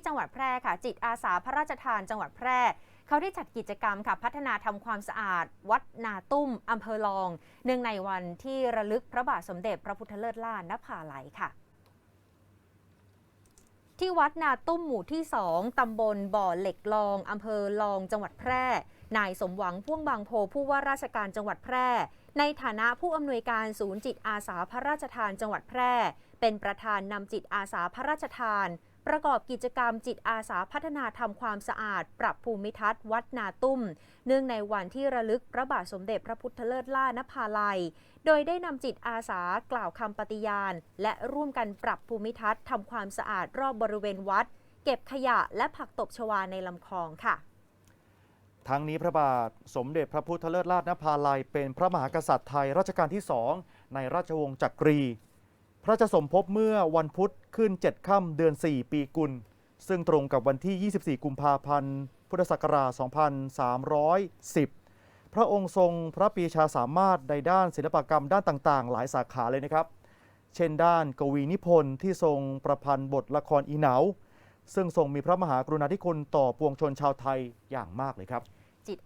ที่จังหวัดแพร่ค่ะ จิตอาสาพระราชทานจังหวัดแพร่เขาได้จัดกิจกรรมค่ะพัฒนาทำความสะอาด วัดนาตุ้มอำเภอลอง เนื่องในวันที่ระลึกพระบาทสมเด็จพระพุทธเลิศล่านภาลัยค่ะ ที่วัดนาตุ้มหมู่ที่2ตำบลบ่อเหล็กลองอำเภอลองจังหวัดแพร่ นายสมหวังพ่วงบางโพผู้ว่าราชการจังหวัดแพร่ ในฐานะผู้อำนวยการศูนย์จิตอาสาพระราชทานจังหวัดแพร่ เป็นประธานนำจิตอาสาพระราชทาน ประกอบกิจกรรมจิตอาสาพัฒนาทำความสะอาด ปรับภูมิทัศน์วัดนาตุ้ม เนื่องในวันที่ระลึกพระบาทสมเด็จพระพุทธเลิศล่านภาลัย โดยได้นำจิตอาสากล่าวคำปฏิญาณ และร่วมกันปรับภูมิทัศน์ทำความสะอาดรอบบริเวณวัด เก็บขยะและผักตบชวาในลำคลองค่ะทั้งนี้พระบาทสมเด็จพระพุทธเลิศราชนภาลัย เป็นพระมหากษัตริย์ไทยรัชกาลที่สองในราชวงศ์จักรี พระราชสมภพเมื่อวันพุธขึ้น 7 ค่ำเดือน 4 ปีกุล ซึ่งตรงกับวันที่ 24 กุมภาพันธ์ พุทธศักราช 2310 พระองค์ทรงพระปีชาสามารถในด้านศิลปกรรมด้านต่างๆ หลายสาขาเลยนะครับ เช่นด้านกวีนิพนธ์ที่ทรงประพันธ์บทละครอีเหนา ซึ่งทรงมีพระมหากรุณาธิคุณต่อปวงชนชาวไทยอย่างมากเลยครับ